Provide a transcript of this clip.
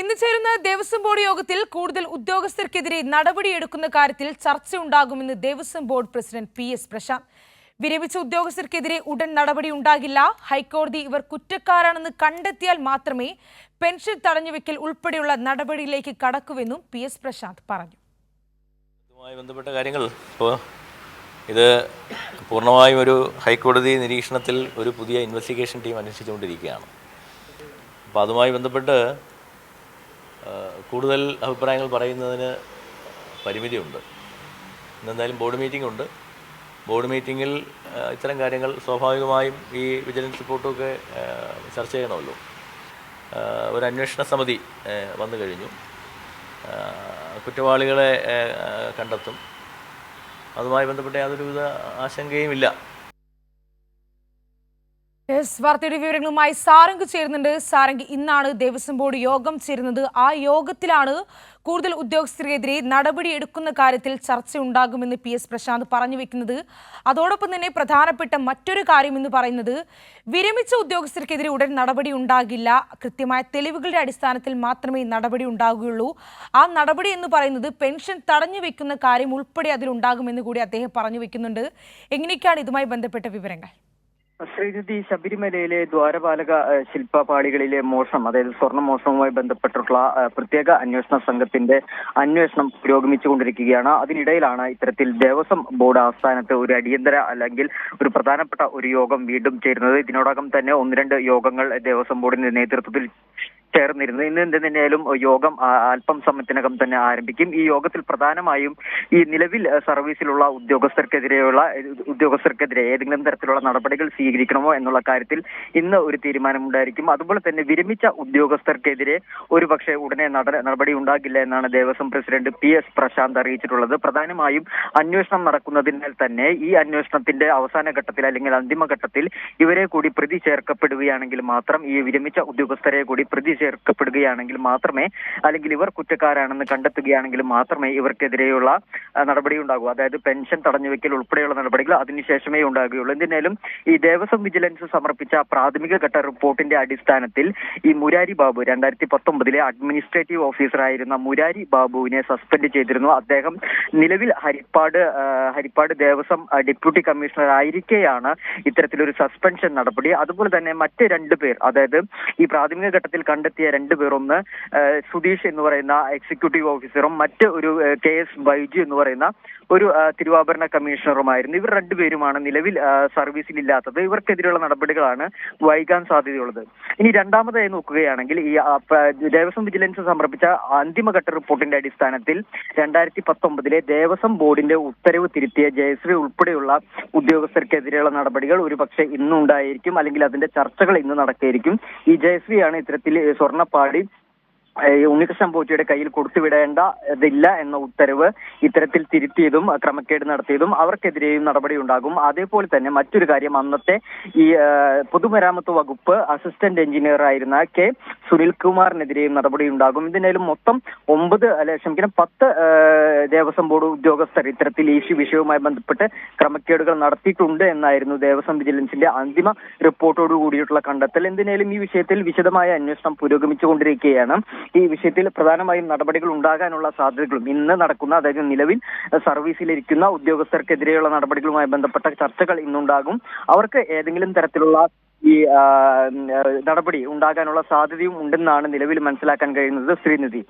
ഇന്ന് ചേരുന്ന ദേവസ്വം ബോർഡ് യോഗത്തിൽ കൂടുതൽ ഉദ്യോഗസ്ഥർക്കെതിരെ നടപടിയെടുക്കുന്ന കാര്യത്തിൽ ചർച്ചയുണ്ടാകുമെന്ന് Devaswom board president P S Prashanth. വിരമിച്ച ഉദ്യോഗസ്ഥർക്കെതിരെ ഉടൻ നടപടി ഉണ്ടാകില്ല. ഹൈക്കോടതി ഇവർ കുറ്റക്കാരാണെന്ന് കണ്ടെത്തിയാൽ മാത്രമേ പെൻഷൻ തടഞ്ഞുവെക്കൽ ഉൾപ്പെടെയുള്ള നടപടിയിലേക്ക് കടക്കുവെന്നും പി എസ് പ്രശാന്ത് പറഞ്ഞു. ബന്ധപ്പെട്ട കാര്യങ്ങൾ ഇത് പൂർണമായും ഒരു ഹൈക്കോടതി നിരീക്ഷണത്തിൽ ഒരു പുതിയ ഇൻവെസ്റ്റിഗേഷൻ ടീം അന്വേഷിച്ചുകൊണ്ടിരിക്കുകയാണ്. അപ്പോൾ അതുമായി ബന്ധപ്പെട്ട് കൂടുതൽ അഭിപ്രായങ്ങൾ പറയുന്നതിന് പരിമിതിയുണ്ട്. ഇന്നെന്തായാലും ബോർഡ് മീറ്റിംഗ് ഉണ്ട്. ബോർഡ് മീറ്റിങ്ങിൽ ഇത്തരം കാര്യങ്ങൾ സ്വാഭാവികമായും ഈ വിജിലൻസ് റിപ്പോർട്ടൊക്കെ ചർച്ച ചെയ്യണമല്ലോ. ഒരു അന്വേഷണ സമിതി വന്നു കഴിഞ്ഞു. കുറ്റവാളികളെ കണ്ടെത്തും. അതുമായി ബന്ധപ്പെട്ട യാതൊരുവിധ ആശങ്കയും വാർത്തയുടെ വിവരങ്ങളുമായി സാരംഗ് ചേരുന്നുണ്ട്. സാരംഗ് ഇന്നാണ് ദേവസ്വം ബോർഡ് യോഗം ചേരുന്നത്. ആ യോഗത്തിലാണ് കൂടുതൽ ഉദ്യോഗസ്ഥർക്കെതിരെ നടപടി എടുക്കുന്ന കാര്യത്തിൽ ചർച്ചയുണ്ടാകുമെന്ന് പി എസ് പ്രശാന്ത് പറഞ്ഞു വെക്കുന്നത്. അതോടൊപ്പം തന്നെ പ്രധാനപ്പെട്ട മറ്റൊരു കാര്യം എന്ന് പറയുന്നത് വിരമിച്ച ഉദ്യോഗസ്ഥർക്കെതിരെ ഉടൻ നടപടി ഉണ്ടാകില്ല. കൃത്യമായ തെളിവുകളുടെ അടിസ്ഥാനത്തിൽ മാത്രമേ നടപടി ഉണ്ടാകുകയുള്ളൂ. ആ നടപടി എന്ന് പറയുന്നത് പെൻഷൻ തടഞ്ഞു വെക്കുന്ന കാര്യം ഉൾപ്പെടെ അതിലുണ്ടാകുമെന്ന് കൂടി അദ്ദേഹം പറഞ്ഞു വെക്കുന്നുണ്ട്. എങ്ങനെയൊക്കെയാണ് ഇതുമായി ബന്ധപ്പെട്ട വിവരങ്ങൾ? ശ്രീനിധി ശബരിമലയിലെ ദ്വാരപാലക ശില്പപാളികളിലെ മോഷണം അതായത് സ്വർണ മോഷണവുമായി ബന്ധപ്പെട്ടിട്ടുള്ള പ്രത്യേക അന്വേഷണ സംഘത്തിന്റെ അന്വേഷണം പുരോഗമിച്ചുകൊണ്ടിരിക്കുകയാണ്. അതിനിടയിലാണ് ഇത്തരത്തിൽ ദേവസ്വം ബോർഡ് ആസ്ഥാനത്ത് ഒരു അടിയന്തര അല്ലെങ്കിൽ ഒരു പ്രധാനപ്പെട്ട ഒരു യോഗം വീണ്ടും ചേരുന്നത്. ഇതിനോടകം തന്നെ ഒന്ന് രണ്ട് യോഗങ്ങൾ ദേവസ്വം ബോർഡിന്റെ നേതൃത്വത്തിൽ ചേർന്നിരുന്നു. ഇന്ന് എന്ത് യോഗം അല്പം സമയത്തിനകം തന്നെ ആരംഭിക്കും. ഈ യോഗത്തിൽ പ്രധാനമായും ഈ നിലവിൽ സർവീസിലുള്ള ഉദ്യോഗസ്ഥർക്കെതിരെയുള്ള ഉദ്യോഗസ്ഥർക്കെതിരെ ഏതെങ്കിലും തരത്തിലുള്ള നടപടികൾ സ്വീകരിക്കണമോ എന്നുള്ള കാര്യത്തിൽ ഇന്ന് ഒരു തീരുമാനമുണ്ടായിരിക്കും. അതുപോലെ തന്നെ വിരമിച്ച ഉദ്യോഗസ്ഥർക്കെതിരെ ഒരു പക്ഷേ ഉടനെ നടപടി ഉണ്ടാകില്ല എന്നാണ് Devaswom president P S Prashanth അറിയിച്ചിട്ടുള്ളത്. പ്രധാനമായും അന്വേഷണം നടക്കുന്നതിനാൽ തന്നെ ഈ അന്വേഷണത്തിന്റെ അവസാന ഘട്ടത്തിൽ അല്ലെങ്കിൽ അന്തിമഘട്ടത്തിൽ ഇവരെ കൂടി പ്രതി ചേർക്കപ്പെടുകയാണെങ്കിൽ മാത്രം ഈ വിരമിച്ച ഉദ്യോഗസ്ഥരെ കൂടി പ്രതി ചേർക്കപ്പെടുകയാണെങ്കിൽ മാത്രമേ അല്ലെങ്കിൽ ഇവർ കുറ്റക്കാരാണെന്ന് കണ്ടെത്തുകയാണെങ്കിൽ മാത്രമേ ഇവർക്കെതിരെയുള്ള നടപടി ഉണ്ടാകൂ അതായത് പെൻഷൻ തടഞ്ഞു വെക്കൽ ഉൾപ്പെടെയുള്ള നടപടികൾ അതിനുശേഷമേ ഉണ്ടാകുകയുള്ളൂ. എന്തിനാലും ഈ ദേവസ്വം വിജിലൻസ് സമർപ്പിച്ച പ്രാഥമിക ഘട്ട റിപ്പോർട്ടിന്റെ അടിസ്ഥാനത്തിൽ ഈ മുരാരി ബാബു രണ്ടായിരത്തി പത്തൊമ്പതിലെ അഡ്മിനിസ്ട്രേറ്റീവ് ഓഫീസറായിരുന്ന മുരാരി ബാബുവിനെ സസ്പെൻഡ് ചെയ്തിരുന്നു. അദ്ദേഹം നിലവിൽ ഹരിപ്പാട് ഹരിപ്പാട് ദേവസ്വം ഡെപ്യൂട്ടി കമ്മീഷണർ ആയിരിക്കെയാണ് ഇത്തരത്തിലൊരു സസ്പെൻഷൻ നടപടി. അതുപോലെ തന്നെ മറ്റ് രണ്ട് പേർ അതായത് ഈ പ്രാഥമിക ഘട്ടത്തിൽ കണ്ടെത്തിയ രണ്ടു പേർ ഒന്ന് സുധീഷ് എന്ന് പറയുന്ന എക്സിക്യൂട്ടീവ് ഓഫീസറും മറ്റ് ഒരു കെ എസ് ബൈജു എന്ന് പറയുന്ന ഒരു തിരുവാഭരണ കമ്മീഷണറുമായിരുന്നു. ഇവർ രണ്ടുപേരുമാണ് നിലവിൽ സർവീസിൽ ഇല്ലാത്തത് ഇവർക്കെതിരെയുള്ള നടപടികളാണ് വൈകാൻ സാധ്യതയുള്ളത്. ഇനി രണ്ടാമതായി നോക്കുകയാണെങ്കിൽ ഈ ദേവസ്വം വിജിലൻസ് സമർപ്പിച്ച അന്തിമഘട്ട റിപ്പോർട്ടിന്റെ അടിസ്ഥാനത്തിൽ രണ്ടായിരത്തി പത്തൊമ്പതിലെ ദേവസ്വം ബോർഡിന്റെ ഉത്തരവ് തിരുത്തിയ ജയശ്രീ ഉൾപ്പെടെയുള്ള ഉദ്യോഗസ്ഥർക്കെതിരെയുള്ള നടപടികൾ ഒരുപക്ഷെ ഇന്നുണ്ടായിരിക്കും അല്ലെങ്കിൽ അതിന്റെ ചർച്ചകൾ ഇന്ന് നടക്കുകയായിരിക്കും ഈ ജയശ്രീയാണ് ഇത്തരത്തിൽ സ്വർണപ്പാടി ഉണ്ണികൃഷ്ണൻ കയ്യിൽ കൊടുത്തുവിടേണ്ട ഇതില്ല എന്ന ഉത്തരവ് ഇത്തരത്തിൽ തിരുത്തിയതും ക്രമക്കേട് നടത്തിയതും അവർക്കെതിരെയും നടപടി ഉണ്ടാകും. അതേപോലെ തന്നെ മറ്റൊരു കാര്യം അന്നത്തെ ഈ പൊതുമരാമത്ത് വകുപ്പ് അസിസ്റ്റന്റ് എഞ്ചിനീയർ ആയിരുന്ന കെ സുനിൽകുമാറിനെതിരെയും നടപടി ഉണ്ടാകും. ഇതിനേലും മൊത്തം ഒമ്പത് അല്ലെ ക്ഷമിക്കണം പത്ത് ദേവസ്വം ബോർഡ് ഉദ്യോഗസ്ഥർ ഇത്തരത്തിൽ ഈ വിഷയവുമായി ബന്ധപ്പെട്ട് ക്രമക്കേടുകൾ നടത്തിയിട്ടുണ്ട് എന്നായിരുന്നു ദേവസ്വം വിജിലൻസിന്റെ അന്തിമ റിപ്പോർട്ടോട് കൂടിയിട്ടുള്ള കണ്ടെത്തൽ. എന്തിനേലും ഈ വിഷയത്തിൽ വിശദമായ അന്വേഷണം പുരോഗമിച്ചുകൊണ്ടിരിക്കുകയാണ്. ഈ വിഷയത്തിൽ പ്രധാനമായും നടപടികൾ ഉണ്ടാകാനുള്ള സാധ്യതകളും ഇന്ന് നടക്കുന്ന അതായത് നിലവിൽ സർവീസിലിരിക്കുന്ന ഉദ്യോഗസ്ഥർക്കെതിരെയുള്ള നടപടികളുമായി ബന്ധപ്പെട്ട ചർച്ചകൾ ഇന്നുണ്ടാകും. അവർക്ക് ഏതെങ്കിലും തരത്തിലുള്ള ഈ നടപടി ഉണ്ടാകാനുള്ള സാധ്യതയും ഉണ്ടെന്നാണ് നിലവിൽ മനസ്സിലാക്കാൻ കഴിയുന്നത് ശ്രീനിധി.